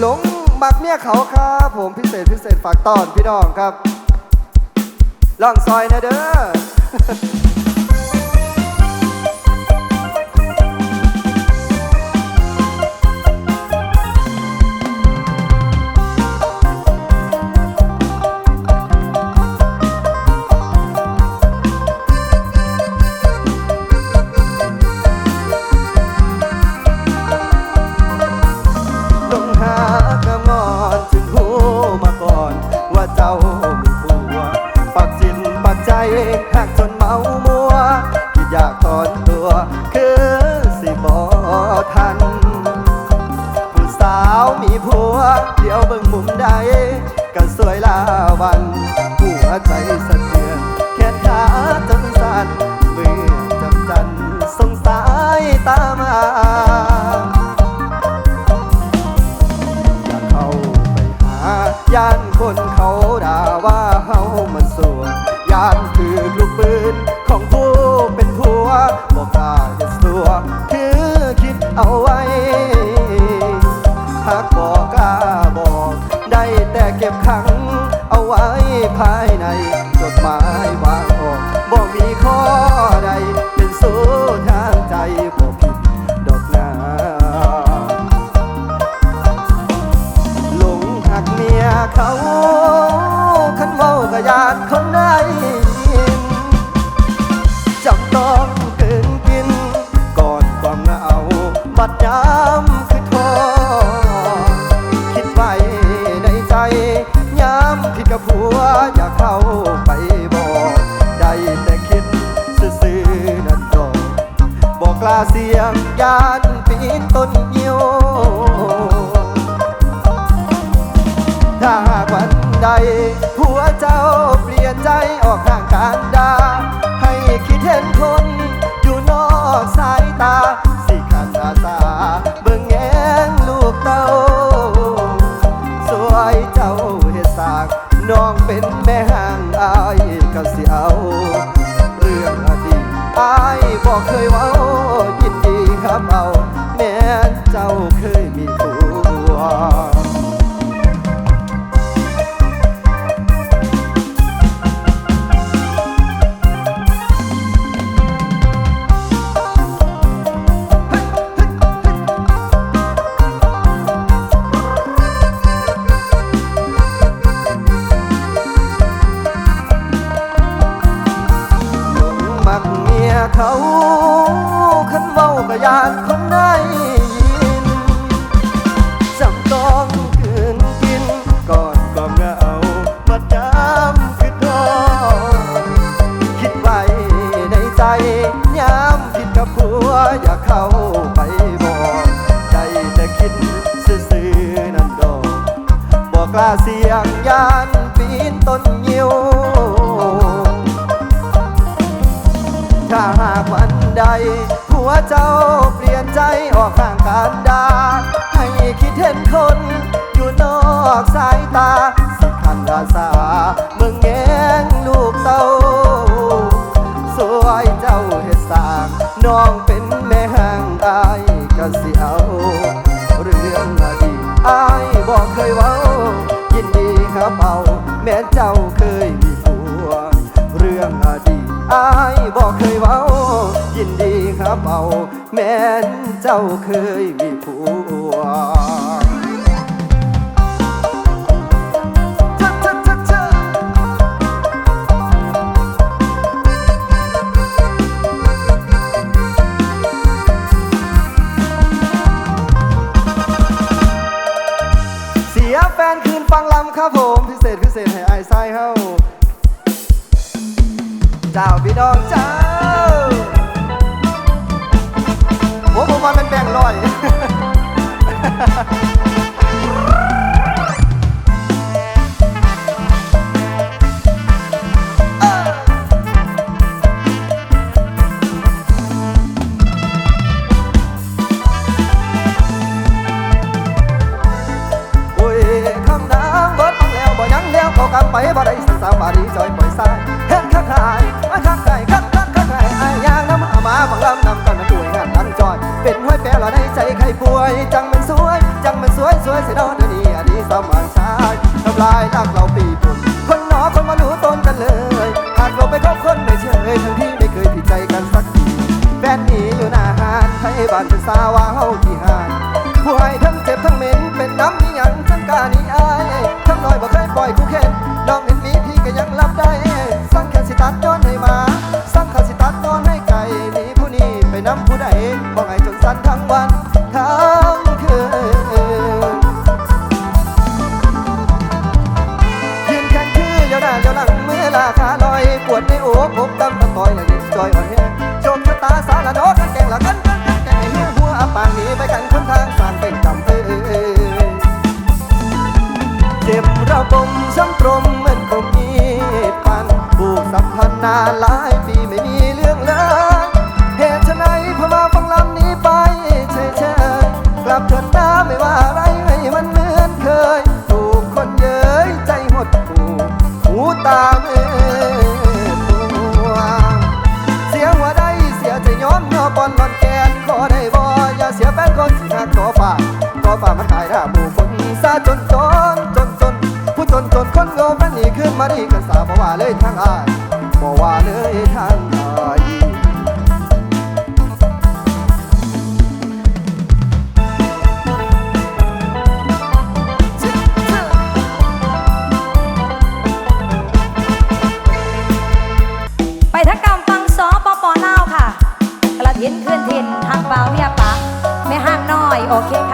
หลงบักเมียเขาครับผมพิเศษพิเศษฝากต้อนพี่น้องครับล่องซอยนะเด้อ ยวเบิ่งมุมใดก็สวยลาวัน หัวใจสะเทือนแขนขาจนสั่น ภายในจดหมาย 可以免。านปีนต้นยิวถ้าหากวันใดผัวเจ้าเปลี่ยนใจออกข้างการดาให้คิดเห็นคนอยู่นอกสายตาสักคันราสามืองแงงลูกเต้าสวยเจ้าเฮ็ดสางน้องเป็นแม่ห่างไายก็สิเอา แม่เจ้าเคยมีผัว เรื่องอดีตอายบอกเคยเว้า ยินดีครับเอา แม่เจ้าเคยมีผัวแฟนคืนฟังลำครับผม พิเศษพิเศษ สายเฮาเจ้าพี่น้องเจ้าโอ้ผมว่ามันแบ่งลอย ใครป่วย จังมันสวย จังมันสวยสวยเสียดอกเดี๋ยวนี้อันนี้สมานชายทำลายรักเราปีนุ่นคนหนอคนมารู้ตนกันเลยหากเราไปคบคนไม่เชยทั้งที่ไม่เคยผิดใจกันสักทีแฟนหนีอยู่หน้าหานให้บ้านเป็นสาวาเฮาที่หานป่วยทั้งเจ็บทั้งเหม็น ระบมสังตรมมันก็มีปันผูกสัมพันธ์นานหลายปีไม่มีเรื่ บ่ว่าเลยทางอายบ่ว่าเลยทางฟังสอปปลาค่ะ กระถินเคลื่อนถิ่นทางเบาเมียปะไม่ห้างน้อย โอเคค่ะ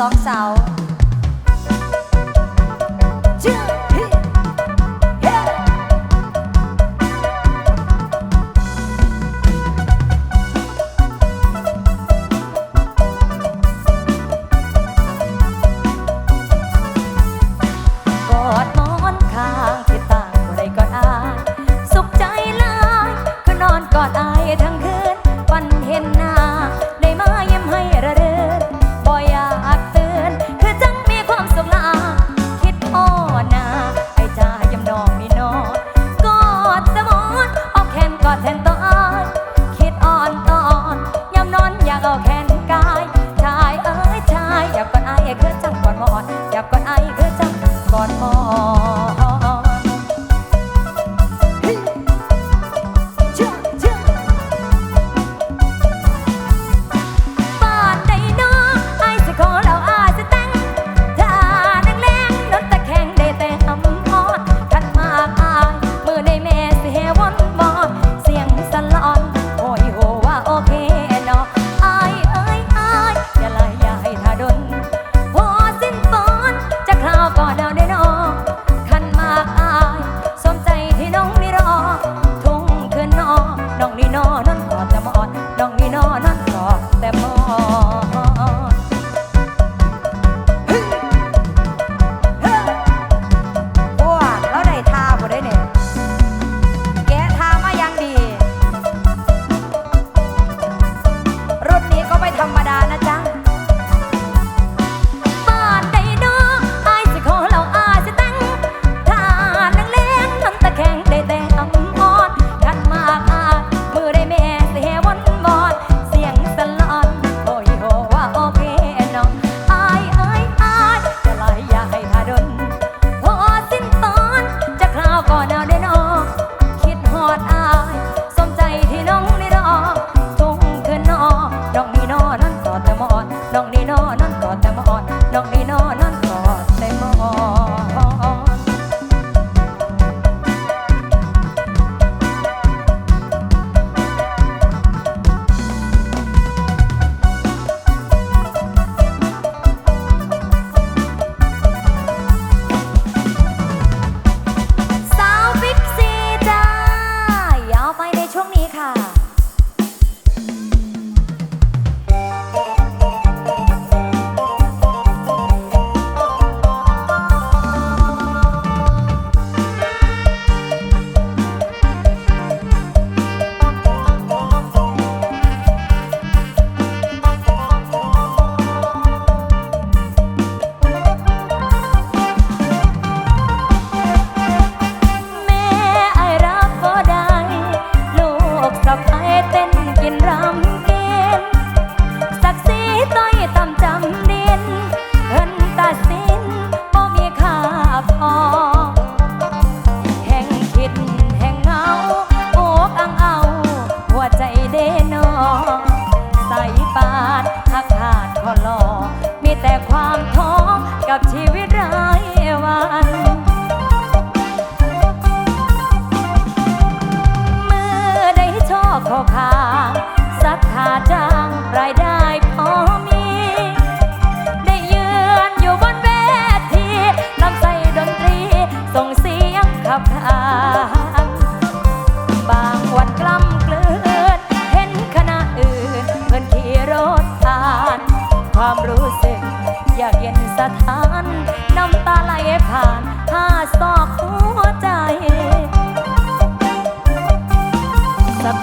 สองเสา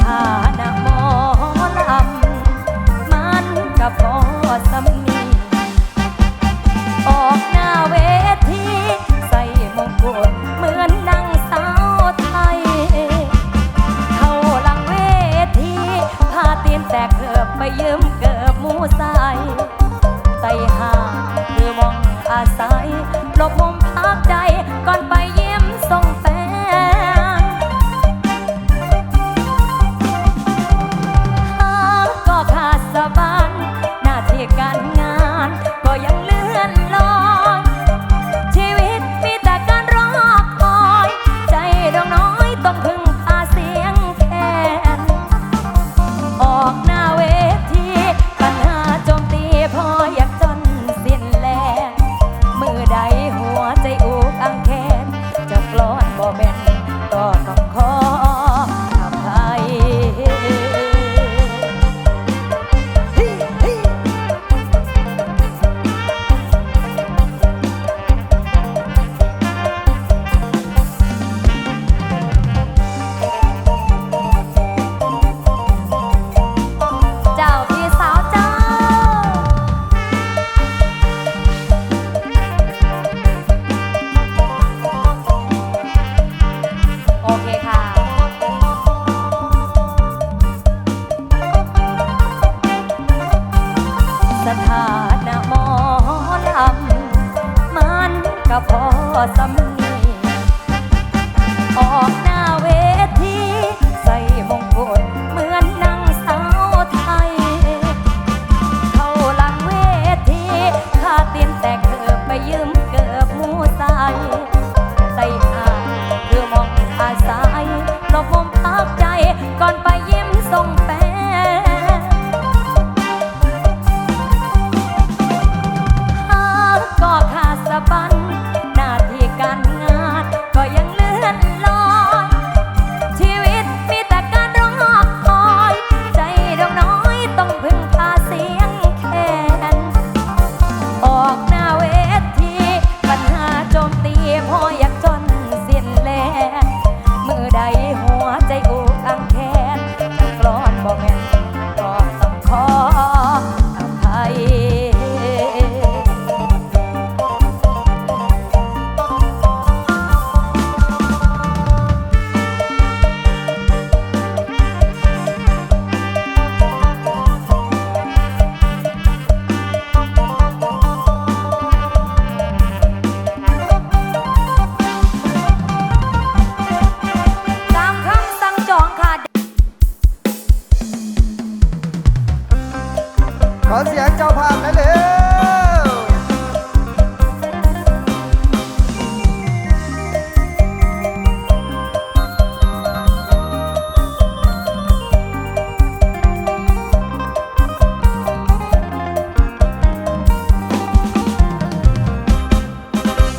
ฐานะหมอลำ มันกับพอสำนีออกหน้าเวทีใส่มงกุฎเหมือนนางสาวไทย เข้าหลังเวทีพาตีนแตกเกือบไปยืมเกือบหมู สำนีออก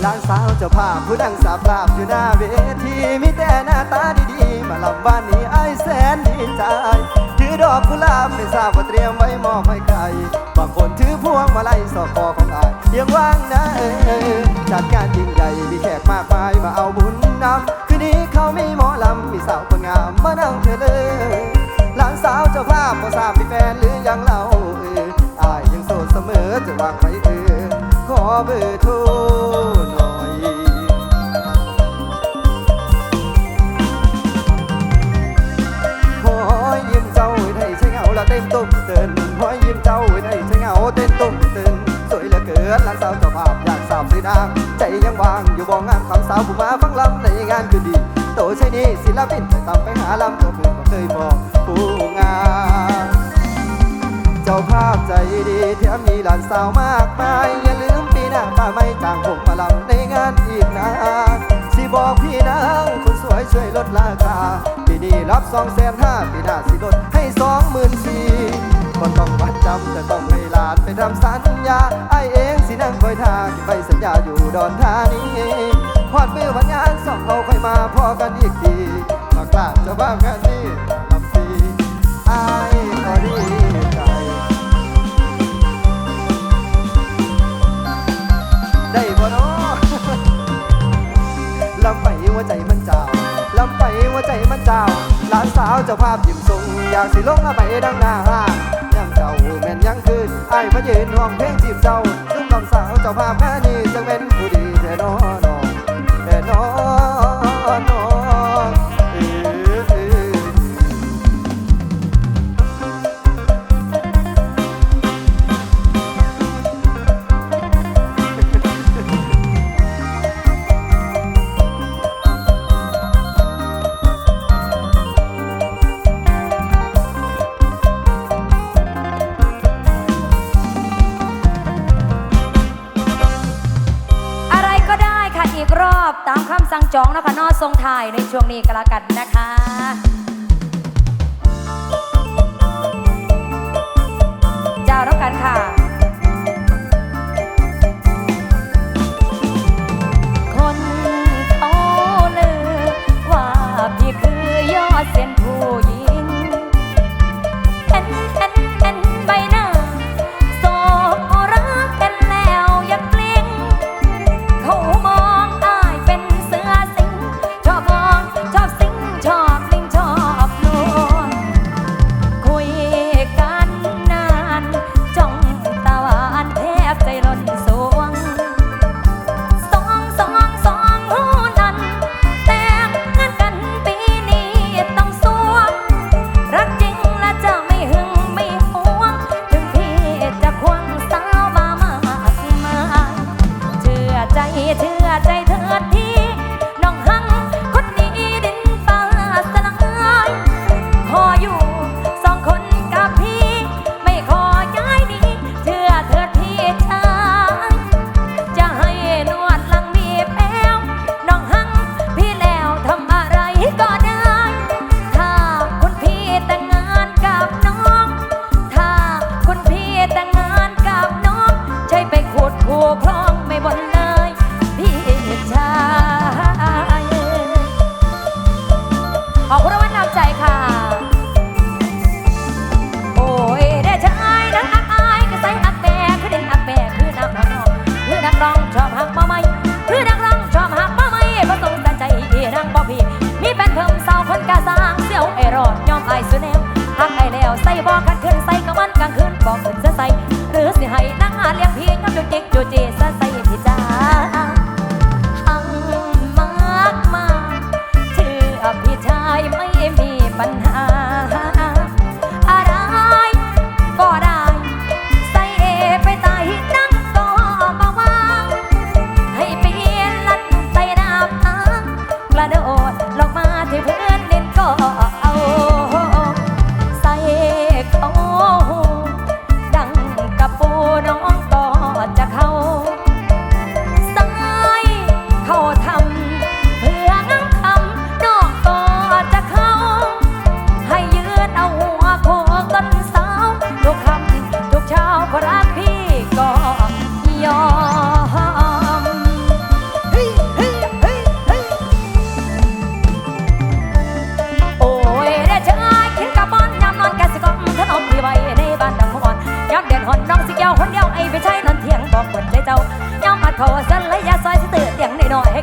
ลานสาวเจ้าภาพผู้นั่งสาภาพอยู่หน้าเวทีมีแต่หน้าตาดีๆ มาลำบ้านนี้ไอ้แสนดีใจถือดอกกุหลาบไม่ทราบว่าเตรียมไว้มอบให้ใครบางคนถือพวงมาลัยสอกคอของอายยังว่างนะเออจัดงานยิ่งใหญ่มีแขกมากมายมาเอาบุญนำคืนนี้เขามีหมอลำมีสาวคนงามมานั่งเธอเลยหลานสาวเจ้าภาพก็ทราบมีแฟนหรือยังเล่าเอออายยังโสดเสมอจะวางไว้เออ เบอร์โทรหน่อย ขอยิ้มเจ้าให้ใช้เงาละเต้นตุ้มเตือนขอยิ้มเจ้าให้ใช้เงาเต้นตุ้มเตือนสวยเหลือเกินหลานสาวเจ้าภาพอยากสาวสีนางใจยังว่างอยู่บ่งามคำสาวผู้มาฟังลำในงานคือดี โตใช่นี่ศิลปินไปตามไปหาลำตัวเพื่อนบ่เคยบอกผู้งาม เจ้าภาพใจดีแถมมีหลานสาวมากมาย อย่าลืมปีหน้าป้าไม่ต่างผมมาลำในงานอีกนะสิบอกพี่นางคนสวยช่วยลดราคาปีนี้รับสองแสนห้าปีหน้าสิลดให้สองหมื่นสี่คนต้องวัดจำจะต้องให้หลานไปทำสัญญาไอเองสินั่งคอยทางไปสัญญาอยู่ดอนธานีพอดมือวันงานสองเขาค่อยมาพอกันอีกทีมากลาดจะบ้างานนี้ลำซีไอ จำไปว่าใจมันเจ้าหลานสาวเจ้าภาพยิ้มสูงอยากสิลงละไปดังหน้ายังเจ้าแม่นยังคืนไอ้มายืนห้องเพลงจีบเจ้าลุงน้องสาวเจ้าภาพแค่นี้จะเป็นผู้ดีแต่นอนแต่นอน สั่งจองนะคะนอทรงไทยในช่วงนี้ก็แล้กันนะคะ 一车在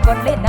con